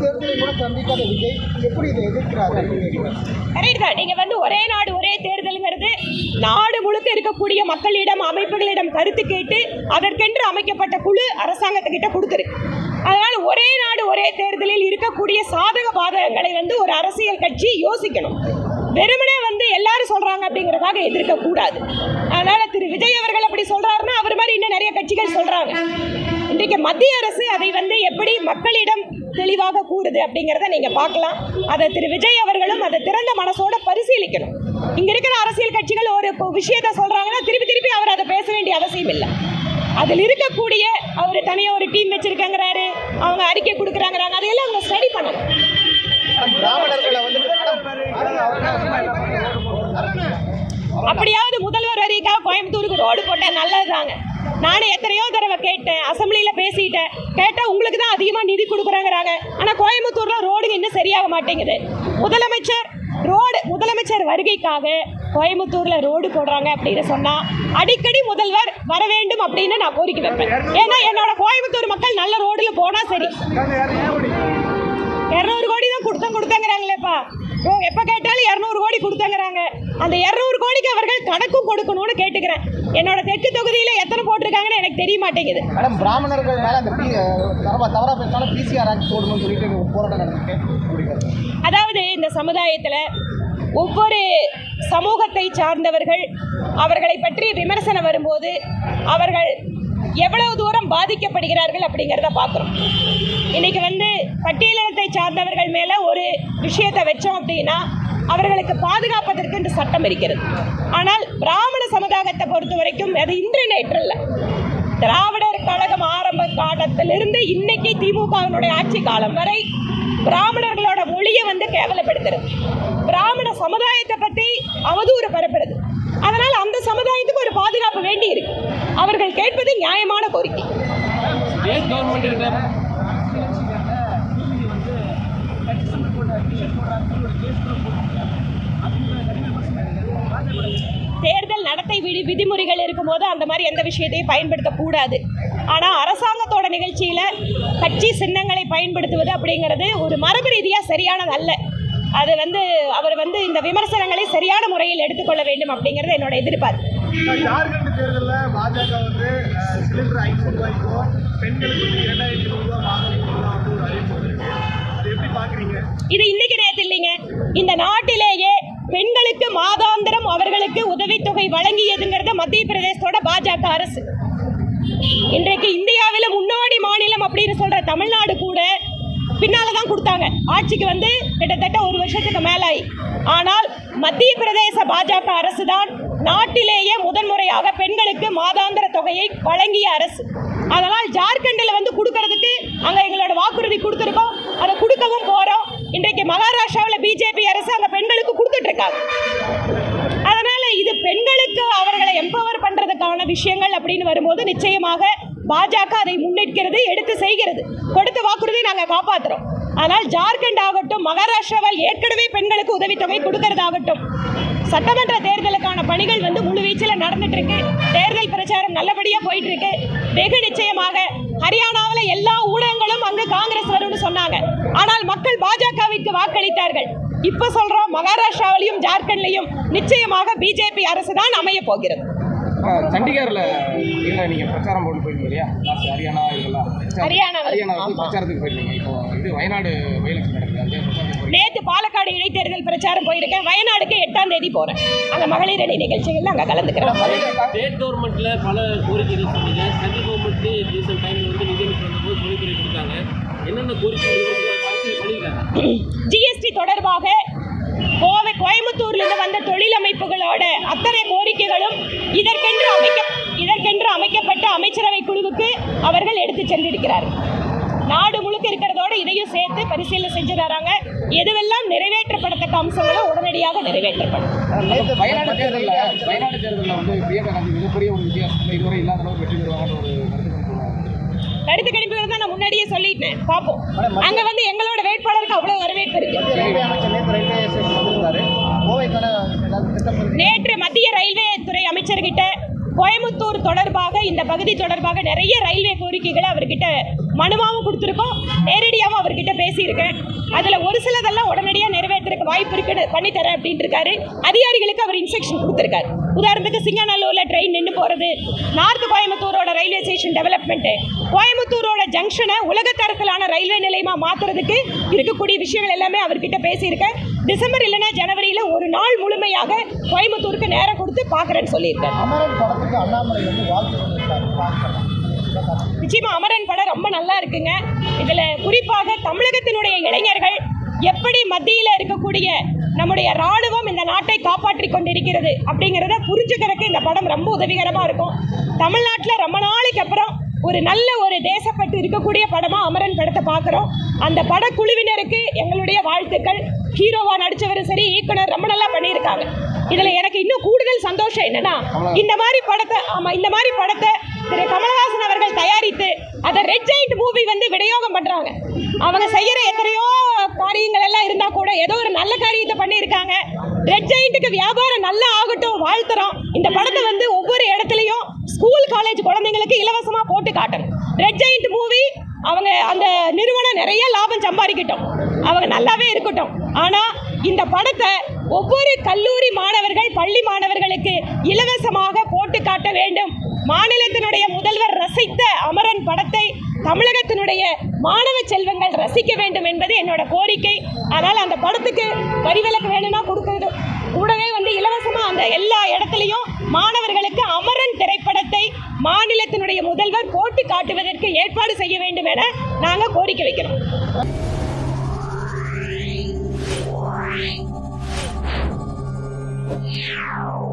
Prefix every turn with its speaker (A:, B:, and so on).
A: தேர்தலை கூட சந்திக்காத விஜய் எப்படி இதை எதிர்க்கிறார்
B: நீங்கள் வந்து ஒரே நாடு ஒரே தேர்தலுங்கிறது நாடு முழுக்க இருக்கக்கூடிய மக்களிடம் அமைப்புகளிடம் கருத்து கேட்டு அதற்கென்று அமைக்கப்பட்ட குழு அரசாங்கத்துக்கிட்ட கொடுத்துருக்கு அதனால் ஒரே நாடு ஒரே தேர்தலில் இருக்கக்கூடிய சாதக பாதகங்களை வந்து ஒரு அரசியல் கட்சி யோசிக்கணும். வெறுமனே வந்து எல்லாரும் சொல்றாங்க அப்படிங்கிறதாக எதிர்க்க கூடாது. அதனால திரு விஜய் அவர்கள் அப்படி சொல்றாருன்னா அவர் மாதிரி இன்னும் நிறைய கட்சிகள் சொல்றாங்க. இன்றைக்கு மத்திய அரசு அதை வந்து எப்படி மக்களிடம் தெளிவாக கூறுது அப்படிங்கிறத நீங்க பார்க்கலாம். அதை திரு விஜய் அவர்களும் அதை திறந்த மனசோட பரிசீலிக்கணும். இங்க இருக்கிற அரசியல் கட்சிகள் ஒரு விஷயத்த சொல்றாங்கன்னா திருப்பி திருப்பி அவர் அதை பேச வேண்டிய அவசியம் இல்லை. அதில் இருக்கக்கூடிய அவர் தனியாக ஒரு டீம் வச்சிருக்கங்கிறாரு அவங்க அறிக்கை கொடுக்குறாங்கிறாங்க அதையெல்லாம் அவங்க ஸ்டடி பண்ணணும். அப்படியாவது முதல்வர் வரிக்காக கோயம்புத்தூருக்கு ரோடு போட்டால் நல்லதுதாங்க. நானும் எத்தனையோ தடவை கேட்டேன் அசம்பிளியில் பேசிட்டேன். கேட்டால் உங்களுக்கு தான் அதிகமாக நிதி கொடுக்குறாங்கிறாங்க. ஆனால் கோயம்புத்தூரில் ரோடுங்க இன்னும் சரியாக மாட்டேங்குது. முதலமைச்சர் ரோடு முதலமைச்சர் வருகைக்காக கோயம்புத்தூரில் ரோடு போடுறாங்க அப்படின்னு சொன்னால் அடிக்கடி முதல்வர் வர வேண்டும் அப்படின்னு நான் கோரிக்கை வைப்பேன். ஏன்னா என்னோட கோயம்புத்தூர் மக்கள் நல்ல ரோடில் போனால் சரி. இரநூறு கோடி தான் கொடுத்தோம் கொடுத்தாங்கிறாங்களேப்பா. எப்போ கேட்டாலும் இரநூறு கோடி கொடுத்தாங்கிறாங்க. அந்த இரநூறு கோடிக்கு அவர்கள் கணக்கும் கொடுக்கணும்னு கேட்டுக்கிறேன். என்னோட தெற்கு தொகுதியில் எத்தனை போட்டிருக்காங்கன்னு எனக்கு தெரிய மாட்டேங்குது.
A: மேடம் பிராமணர்கள் மேல அந்த பி தவறா தவறா பேசினாலும் பிசிஆர் ஆக்ட் போடணும்னு சொல்லிட்டு போராட்டம் அப்படிங்கிறது
B: அதாவது இந்த சமுதாயத்தில் ஒவ்வொரு சமூகத்தை சார்ந்தவர்கள் அவர்களை பற்றி விமர்சனம் வரும்போது அவர்கள் எவ்வளவு தூரம் பாதிக்கப்படுகிறார்கள் அப்படிங்கிறத பார்க்குறோம். இன்னைக்கு வந்து பட்டியலினத்தை சார்ந்தவர்கள் மேலே விஷயத்தை வச்சோம் அப்படின்னா அவர்களுக்கு பாதுகாப்பதற்கு என்று சட்டம் இருக்கிறது. ஆனால் பிராமண சமுதாயத்தை பொறுத்த வரைக்கும் அது இன்று நேற்று இல்லை திராவிடர் கழகம் ஆரம்ப காலத்திலிருந்து இன்னைக்கு திமுகவினுடைய ஆட்சி காலம் வரை பிராமணர்களோட மொழியை வந்து கேவலப்படுத்துறது. பிராமண சமுதாயத்தை பற்றி அவதூறு பரப்புறது. அதனால் அந்த சமுதாயத்துக்கு ஒரு பாதுகாப்பு வேண்டி இருக்கு. அவர்கள் கேட்பது நியாயமான கோரிக்கை
C: ஸ்டேட் கவர்மெண்ட் கிட்ட
B: தேர்தல் நடத்தை விதி விதிமுறைகள் இருக்கும்போது அந்த மாதிரி எந்த விஷயத்தையும் பயன்படுத்தக்கூடாது. ஆனால் அரசாங்கத்தோட நிகழ்ச்சியில் கட்சி சின்னங்களை பயன்படுத்துவது அப்படிங்கிறது ஒரு மரபு ரீதியாக சரியானது அல்ல. அது வந்து அவர் வந்து இந்த விமர்சனங்களை சரியான முறையில் எடுத்துக்கொள்ள வேண்டும் அப்படிங்கிறது என்னோட எதிர்பார்ப்பு.
A: ஜார்க்கண்ட் தேர்தலில் பாஜக வந்து சிலிண்டர் ஐநூறு பெண்களுக்கு இரண்டாயிரத்தி ரூபாய் மாதம் வந்து ஒரு அறிவிப்பு வந்திருக்கு. அது எப்படி பார்க்குறீங்க
B: இது இன்னைக்கு நேரத்தில் இல்லைங்க. இந்த நாட்டிலேயே பெண்களுக்கு மாதாந்திரம் அவர்களுக்கு உதவித்தொகை வழங்கியதுங்கிறது மத்திய பிரதேசத்தோட பாஜக அரசு. இன்றைக்கு இந்தியாவில் முன்னோடி மாநிலம் அப்படின்னு சொல்ற தமிழ்நாடு கூட பின்னால தான் கொடுத்தாங்க. ஆட்சிக்கு வந்து கிட்டத்தட்ட ஒரு வருஷத்துக்கு மேலாயி. ஆனால் மத்திய பிரதேச பாஜக அரசு தான் நாட்டிலேயே முதன்முறையாக பெண்களுக்கு மாதாந்திர தொகையை வழங்கிய அரசு. அதனால் ஜார்க்கண்டில் வந்து கொடுக்கறதுக்கு அங்கே எங்களோட வாக்குறுதி கொடுத்துருக்கோம். அதை கொடுக்கவும் போகிறோம் இன்றைக்கு மகாராஷ்டிராவில் பிஜேபி அரசு அங்கே பெண்களுக்கு கொடுத்துட்ருக்காங்க அதனால் இது பெண்களுக்கு அவர்களை எம்பவர் பண்ணுறதுக்கான விஷயங்கள் அப்படின்னு வரும்போது நிச்சயமாக பாஜக அதை முன்னெடுக்கிறது எடுத்து செய்கிறது. கொடுத்த வாக்குறுதியை நாங்கள் காப்பாற்றுறோம் ஆனால் ஜார்க்கண்ட் ஆகட்டும் மகாராஷ்டிராவில் ஏற்கனவே பெண்களுக்கு உதவித்தொகை கொடுக்கறதாகட்டும் சட்டமன்ற தேர்தலுக்கான பணிகள் வந்து முழுவீச்சில் நடந்துட்டு இருக்கு தேர்தல் பிரச்சாரம் நல்லபடியா போயிட்டு இருக்கு வெகு நிச்சயமாக ஹரியானாவில் எல்லா ஊடகங்களும் அங்கு காங்கிரஸ் வரும்னு சொன்னாங்க. ஆனால் மக்கள் பாஜகவிற்கு வாக்களித்தார்கள். இப்ப சொல்றோம் மகாராஷ்டிராவிலையும் ஜார்க்கண்ட்லையும் நிச்சயமாக பிஜேபி அரசு தான் அமைய போகிறது.
C: சண்டிகர்ல இல்ல நீங்க பிரச்சாரம் போட்டு போயிருந்தீங்க இல்லையா? லாஸ்ட் ஹரியானா இதெல்லாம்.
B: ஹரியானாவில்.
C: ஹரியானாவுக்கு பிரச்சாரத்துக்கு போயிருந்தீங்க. இப்போ இது வயநாடு வயலக்ஷன் நடக்குது. அந்த.
B: நேத்து பாலக்காடு இடைத்தேர்தல் பிரச்சாரம் போயிருக்கேன். வயநாடுக்கு எட்டாம் தேதி போறேன். அங்க மகளிர் அணி நிகழ்ச்சிகள்ல அங்க கலந்துக்கிறேன்.
D: ஸ்டேட் கவர்மெண்ட்ல பல கோரிக்கைகள் சொன்னீங்க. சென்ட்ரல் கவர்மெண்ட் ரீசெண்ட் டைம்ல வந்து நிதியமைச்சர் வந்தபோது பொதுத்துறை கொடுத்தாங்க. என்னென்ன கோரிக்கைகள்
B: ஜிஎஸ்டி தொடர்பாக கோவை தொழில் அமைப்புகளோட அத்தனை கோரிக்கைகளும் இதற்கென்று அமைக்க இதற்கென்று அமைக்கப்பட்ட அமைச்சரவை குழுவுக்கு அவர்கள் எடுத்து சென்றிருக்கிறார்கள். நாடு முழுக்க இருக்கிறதோட இதையும் சேர்த்து பரிசீலனை செஞ்சு தராங்க எதுவெல்லாம் நிறைவேற்றப்படத்தக்க அம்சங்களும் உடனடியாக நிறைவேற்றப்படும்.
C: வயநாடு தேர்தலில் வயநாடு தேர்தலில் வந்து பிரியங்கா காந்தி மிகப்பெரிய ஒரு வித்தியாசத்தில் இதுவரை இல்லாத அளவு வெற்றி பெறுவாங்கன்ற ஒரு கருத்து
B: கணிப்புகள் தான் நான் முன்னாடியே சொல்லிட்டேன். பார்ப்போம். அங்க வந்து எங்களோட வேட்பாளருக்கு அவ்வளவு வரவேற்பு இருக்கு.
A: நேற்று
B: மத்திய ரயில்வே துறை அமைச்சர்கிட்ட கோயம்புத்தூர் தொடர்பாக இந்த பகுதி தொடர்பாக நிறைய ரயில்வே கோரிக்கைகளை அவர்கிட்ட மனுவாகவும் கொடுத்துருக்கோம். நேரடியாகவும் அவர்கிட்ட பேசியிருக்கேன். அதில் ஒரு சிலதெல்லாம் உடனடியாக நிறைவேற்றுறதுக்கு வாய்ப்பு இருக்குன்னு பண்ணித்தரேன் அப்படின்ட்டு இருக்காரு அதிகாரிகளுக்கு அவர் இன்ஸ்ட்ரக்ஷன் கொடுத்துருக்காரு. உதாரணத்துக்கு சிங்கநல்லூரில் ட்ரெயின் நின்று போகிறது நார்த் கோயம்புத்தூரோட ரயில்வே ஸ்டேஷன் டெவலப்மெண்ட்டு கோயம்புத்தூரோட ஜங்ஷனை உலகத்தரத்திலான ரயில்வே நிலையமாக மாற்றுறதுக்கு இருக்கக்கூடிய விஷயங்கள் எல்லாமே அவர்கிட்ட பேசியிருக்கேன். டிசம்பர் இல்லைன்னா ஜனவரியில் ஒரு நாள் முழுமையாக கோயம்புத்தூருக்கு நேரம் கொடுத்து பார்க்குறேன்னு சொல்லியிருக்காரு. நிச்சயமா அமரன் படம் ரொம்ப நல்லா இருக்குங்க. இதுல குறிப்பாக தமிழகத்தினுடைய இளைஞர்கள் எப்படி மத்தியில் இருக்கக்கூடிய நம்முடைய ராணுவம் இந்த நாட்டை காப்பாற்றி கொண்டிருக்கிறது அப்படிங்கிறத புரிஞ்சுக்கிறதுக்கு இந்த படம் ரொம்ப உதவிகரமாக இருக்கும். தமிழ்நாட்டில் ரொம்ப நாளைக்கு அப்புறம் ஒரு நல்ல ஒரு தேசப்பட்டு இருக்கக்கூடிய படமாக அமரன் படத்தை பார்க்குறோம். அந்த படக்குழுவினருக்கு எங்களுடைய வாழ்த்துக்கள். ஹீரோவா நடிச்சவரும் சரி இயக்குனர் ரொம்ப நல்லா பண்ணியிருக்காங்க. இதில் எனக்கு இன்னும் கூடுதல் சந்தோஷம் என்னன்னா இந்த மாதிரி படத்தை ஆமாம் இந்த மாதிரி படத்தை திரு கமலஹாசன் அவர்கள் தயாரித்து அதை ரெட் ஜெயிண்ட் மூவி வந்து விநியோகம் பண்ணுறாங்க அவங்க செய்கிற எத்தனையோ காரியங்கள் எல்லாம் இருந்தால் கூட ஏதோ ஒரு நல்ல காரியத்தை பண்ணியிருக்காங்க. ரெட் ஜெயிண்ட்டுக்கு வியாபாரம் நல்லா ஆகட்டும் வாழ்த்துறோம். இந்த படத்தை வந்து ஒவ்வொரு இடத்துலையும் ஸ்கூல் காலேஜ் குழந்தைங்களுக்கு இலவசமாக போட்டு காட்டணும். ரெட் ஜெயிண்ட் மூவி அவங்க அந்த நிறுவனம் நிறைய லாபம் சம்பாதிக்கட்டும். அவங்க நல்லாவே இருக்கட்டும். ஆனால் இந்த படத்தை ஒவ்வொரு கல்லூரி மாணவர்கள் பள்ளி மாணவர்களுக்கு இலவசமாக போட்டு காட்ட வேண்டும். மாநிலத்தினுடைய முதல்வர் ரசித்த அமரன் படத்தை தமிழகத்தினுடைய மாணவ செல்வங்கள் ரசிக்க வேண்டும் என்பது என்னோட கோரிக்கை. அதனால் அந்த படத்துக்கு வரிவிலக்கு வேணும்னா கொடுக்கறது. கூடவே வந்து இலவசமாக அந்த எல்லா இடத்துலையும் மாணவர்களுக்கு அமர் திரைப்படத்தை மாநிலத்தினுடைய முதல்வர் போட்டு காட்டுவதற்கு ஏற்பாடு செய்ய வேண்டும் என நாங்கள் கோரிக்கை வைக்கிறோம்
E: Meow.